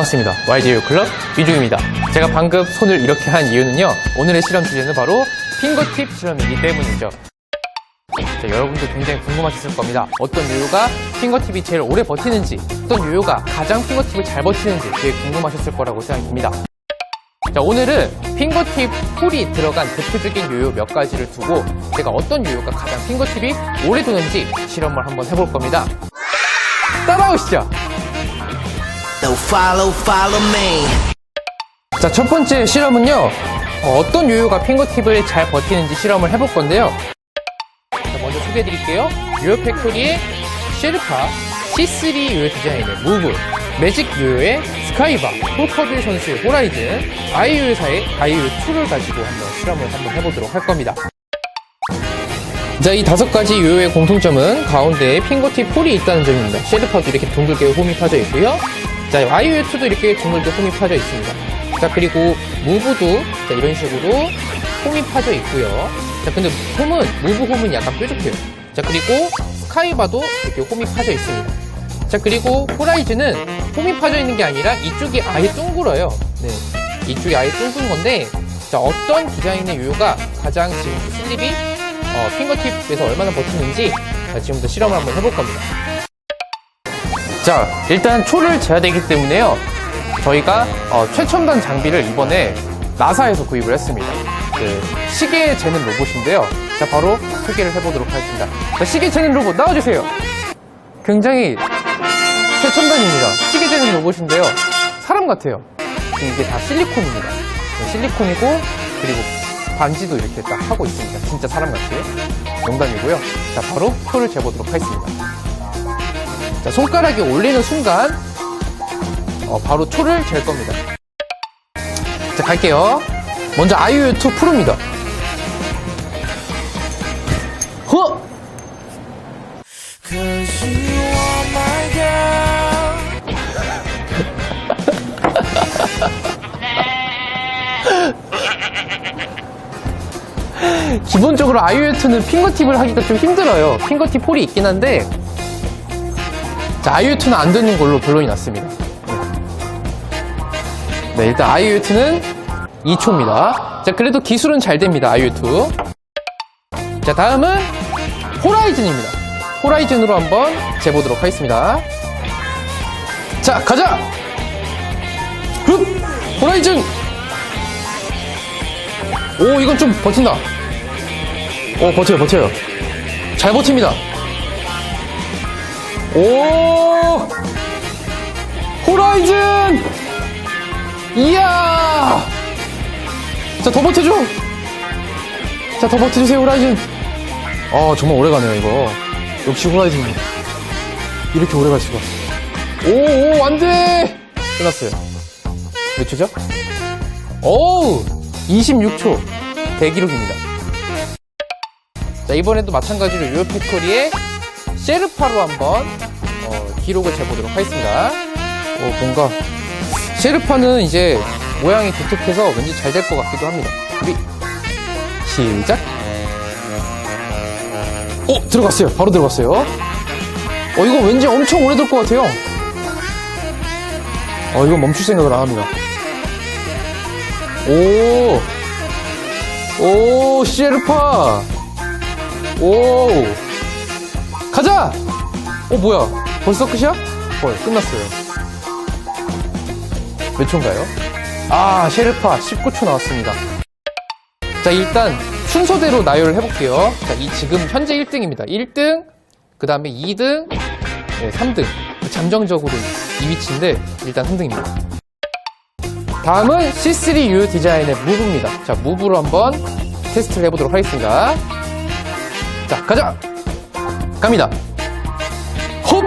반갑습니다. YJU 클럽 위중입니다. 제가 방금 손을 이렇게 한 이유는요. 오늘의 실험 주제는 바로 핑거팁 실험이기 때문이죠. 자, 여러분도 굉장히 궁금하셨을 겁니다. 어떤 요요가 핑거팁이 제일 오래 버티는지, 어떤 요요가 가장 핑거팁을 잘 버티는지 되게 궁금하셨을 거라고 생각이 듭니다. 자, 오늘은 핑거팁 풀이 들어간 대표적인 요요 몇 가지를 두고 제가 어떤 요요가 가장 핑거팁이 오래 도는지 실험을 한번 해볼 겁니다. 따라오시죠! So follow, follow me. 자, 첫 번째 실험은요. 어, 떤 요요가 핑거팁을 잘 버티는지 실험을 해볼 건데요. 자, 먼저 소개해 드릴게요. 요요 팩토리의 쉐르파, C3 요요 디자인의 무브, 매직 요요의 스카이바, 폴커빌 선수의 호라이즌, 아이요요사의 아이요요2를 가지고 한번 실험을 한번 해보도록 할 겁니다. 자, 이 다섯 가지 요요의 공통점은 가운데에 핑거팁 폴이 있다는 점입니다. 쉐르파도 이렇게 둥글게 홈이 파져 있고요. 자, 아이오유2도 이렇게 둥글게 홈이 파져 있습니다. 자, 그리고 무브도 자, 이런 식으로 홈이 파져 있고요. 자, 근데 홈은, 무브 홈은 약간 뾰족해요. 자, 그리고 스카이바도 이렇게 홈이 파져 있습니다. 자, 그리고 호라이즌은 홈이 파져 있는 게 아니라 이쪽이 아예 둥글어요. 네. 이쪽이 아예 둥근 건데, 자, 어떤 디자인의 요요가 가장 지금 슬립이 어, 핑거팁에서 얼마나 버티는지 자, 지금부터 실험을 한번 해볼 겁니다. 자, 일단 초를 재야 되기 때문에요. 저희가 어, 최첨단 장비를 이번에 나사에서 구입을 했습니다. 그 시계 재는 로봇인데요. 자, 바로 소개를 해보도록 하겠습니다. 자, 시계 재는 로봇 나와주세요. 굉장히 최첨단입니다. 시계 재는 로봇인데요. 사람 같아요. 이게 다 실리콘입니다. 네, 실리콘이고 그리고 반지도 이렇게 딱 하고 있습니다. 진짜 사람 같아요. 농담이고요. 자, 바로 표를 재보도록 하겠습니다. 자, 손가락이 올리는 순간 어, 바로 초를 잴 겁니다. 자, 갈게요. 먼저 아이유2 프로입니다. 기본적으로 아이유2는 핑거팁을 하기가 좀 힘들어요. 핑거팁 홀이 있긴 한데 자, 아이유2는 안 되는 걸로 결론이 났습니다. 네, 일단 아이유2는 2초입니다. 자, 그래도 기술은 잘 됩니다. 아이유2. 자, 다음은 호라이즌입니다. 호라이즌으로 한번 재보도록 하겠습니다. 자, 가자! 흡! 호라이즌! 오, 이건 좀 버틴다. 오, 버텨요, 버텨요. 잘 버팁니다. 오! 호라이즌! 이야! 자, 더 버텨줘! 자, 더 버텨주세요, 호라이즌! 아, 정말 오래 가네요, 이거. 역시 호라이즌. 이렇게 오래 갈 수가. 오, 오, 안 돼! 끝났어요. 몇 초죠? 오우! 26초. 대기록입니다. 자, 이번에도 마찬가지로 요 팩토리의 셰르파로 한번 어, 기록을 재보도록 하겠습니다. 어, 뭔가 셰르파는 이제 모양이 독특해서 왠지 잘 될 것 같기도 합니다. 우리 시작. 오 들어갔어요. 바로 들어갔어요. 어 이거 왠지 엄청 오래 될 것 같아요. 어 이건 멈출 생각을 안 합니다. 오, 오 셰르파. 오! 가자! 어, 뭐야? 벌써 끝이야? 헐, 끝났어요. 몇 초인가요? 아, 셰르파 19초 나왔습니다. 자, 일단 순서대로 나열을 해볼게요. 자, 이 지금 현재 1등입니다. 1등, 그 다음에 2등, 네, 3등. 잠정적으로 이 위치인데, 일단 3등입니다. 다음은 C3U 디자인의 무브입니다. 자, 무브로 한번 테스트를 해보도록 하겠습니다. 자, 가자! 갑니다. 홉!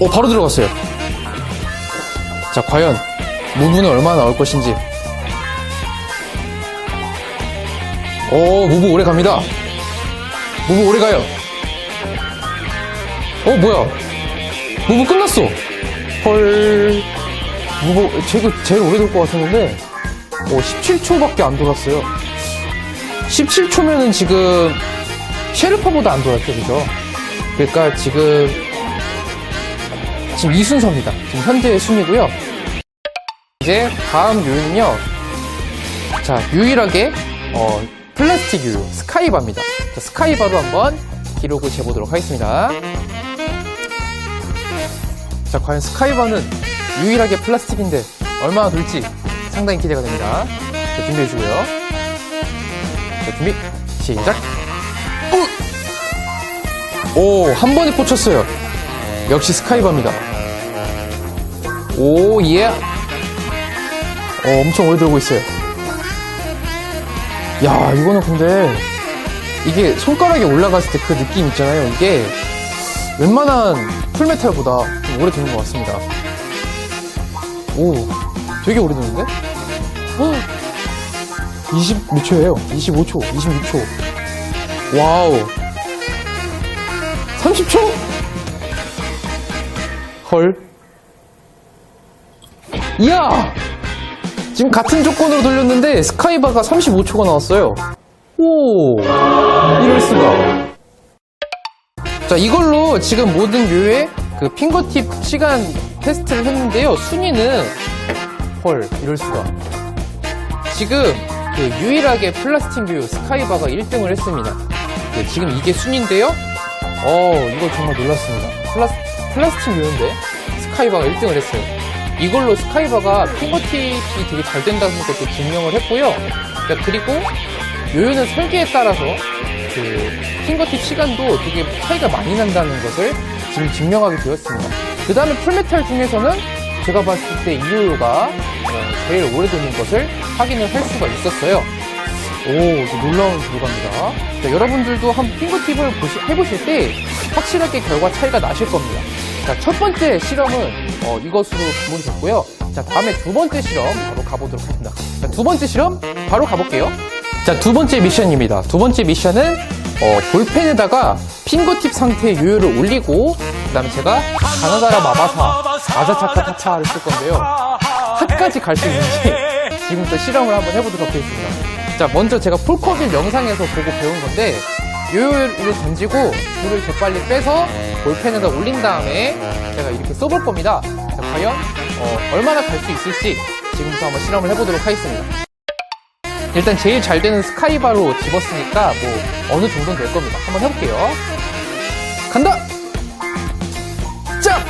오, 바로 들어갔어요. 자, 과연 무브는 얼마나 나올 것인지. 오, 무브 오래 갑니다. 무브 오래 가요. 어, 뭐야? 무브 끝났어. 헐. 무브, 제일, 제일 오래 될것 같았는데, 오, 17초밖에 안 돌았어요. 17초면은 지금 셰르파보다 안 돌았죠, 그죠? 그러니까 지금 지금 이 순서입니다. 지금 현재의 순위고요. 이제 다음 요요는요. 자, 유일하게 어, 플라스틱 요요 스카이바입니다. 자, 스카이바로 한번 기록을 재보도록 하겠습니다. 자, 과연 스카이바는 유일하게 플라스틱인데 얼마나 될지 상당히 기대가 됩니다. 자, 준비해 주고요. 자, 준비 시작. 오, 한 번에 꽂혔어요. 역시 스카이바입니다. 오, 예. 어, 엄청 오래 들고 있어요. 야, 이거는 근데 이게 손가락에 올라갔을 때 그 느낌 있잖아요. 이게 웬만한 풀메탈보다 좀 오래 되는 것 같습니다. 오, 되게 오래 되는데? 20 몇 초예요? 25초, 26초. 와우. 30초? 헐. 이야! 지금 같은 조건으로 돌렸는데 스카이바가 35초가 나왔어요. 오, 이럴 수가. 자, 이걸로 지금 모든 요의 그 핑거팁 시간 테스트를 했는데요. 순위는 헐, 이럴 수가. 지금 그 유일하게 플라스틱 요요 스카이바가 1등을 했습니다. 네, 지금 이게 순위인데요. 어, 이거 정말 놀랐습니다. 플라스, 플라스틱 요요인데 스카이바가 1등을 했어요. 이걸로 스카이바가 핑거팁이 되게 잘 된다는 것도 증명을 했고요. 자, 그리고 요요는 설계에 따라서 그 핑거팁 시간도 되게 차이가 많이 난다는 것을 지금 증명하게 되었습니다. 그 다음에 풀메탈 중에서는 제가 봤을 때 이 요요가 어, 제일 오래되는 것을 확인을 할 수가 있었어요. 오, 놀라운 결과입니다. 자, 여러분들도 한 핑거팁을 보시- 해보실 때 확실하게 결과 차이가 나실 겁니다. 자, 첫 번째 실험은 어, 이것으로 마무리됐고요. 자, 다음에 두 번째 실험 바로 가보도록 하겠습니다. 자, 두 번째 실험 바로 가볼게요. 자, 두 번째 미션입니다. 두 번째 미션은 어, 볼펜에다가 핑거팁 상태의 요요를 올리고 그 다음에 제가 가나다라 마바사 아자차카타차를 쓸 건데요. 핫까지 갈 수 있는지 지금부터 실험을 한번 해보도록 하겠습니다. 자, 먼저 제가 폴커빌 영상에서 보고 배운 건데 요요를 던지고 줄을 재빨리 빼서 볼펜에다 올린 다음에 제가 이렇게 써볼 겁니다. 자, 과연 어, 얼마나 갈 수 있을지 지금부터 한번 실험을 해보도록 하겠습니다. 일단 제일 잘 되는 스카이바로 집었으니까 뭐 어느 정도는 될 겁니다. 한번 해볼게요. 간다! 짝!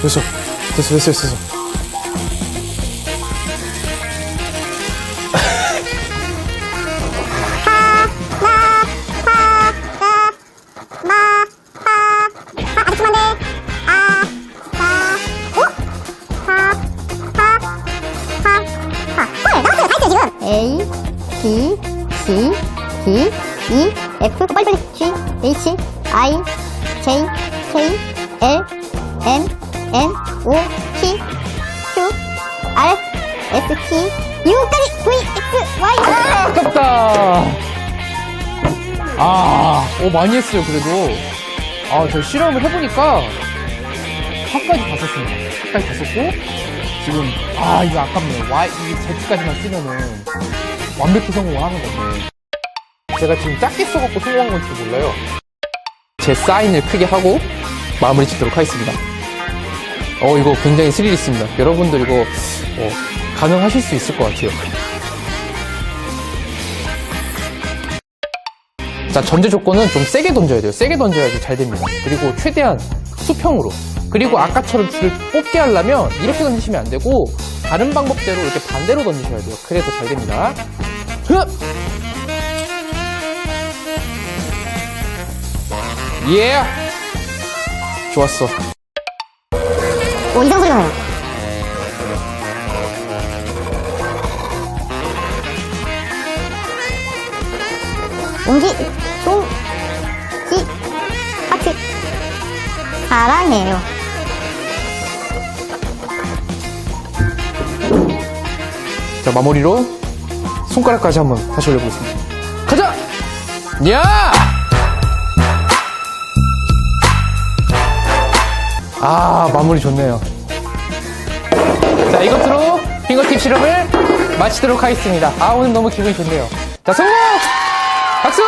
됐어. 됐어, 됐어, 됐어. B, C, D, E, F, 빨리 빨리 G, H, I, J, K, L, M, N, O, P, Q, R, S, T, U까지 V, X, Y. 아, 아깝다. 아, 오, 많이 했어요, 그래도. 아, 저 실험을 해보니까, 4까지 갔었습니다. 4까지 갔었고, 지금, 아, 이거 아깝네요. Y, 이 Z까지만 쓰면은, 완벽히 성공을 하는 건데. 제가 지금 작게 써갖고 성공한 건지 몰라요. 제 사인을 크게 하고, 마무리 짓도록 하겠습니다. 어, 이거 굉장히 스릴 있습니다. 여러분들 이거, 어, 가능하실 수 있을 것 같아요. 자, 전제 조건은 좀 세게 던져야 돼요. 세게 던져야지 잘 됩니다. 그리고 최대한 수평으로. 그리고 아까처럼 줄을 뽑게 하려면 이렇게 던지시면 안 되고 다른 방법대로 이렇게 반대로 던지셔야 돼요. 그래서 잘 됩니다. 흐! 예! 좋았어. 오, 이상 소리가 나요. 옹기, 똥, 기, 하트. 사랑해요. 자, 마무리로 손가락까지 한번 다시 올려보겠습니다. 가자! 야! 아, 마무리 좋네요. 자, 이것으로 핑거팁 실험을 마치도록 하겠습니다. 아, 오늘 너무 기분이 좋네요. 자, 성공! 박수!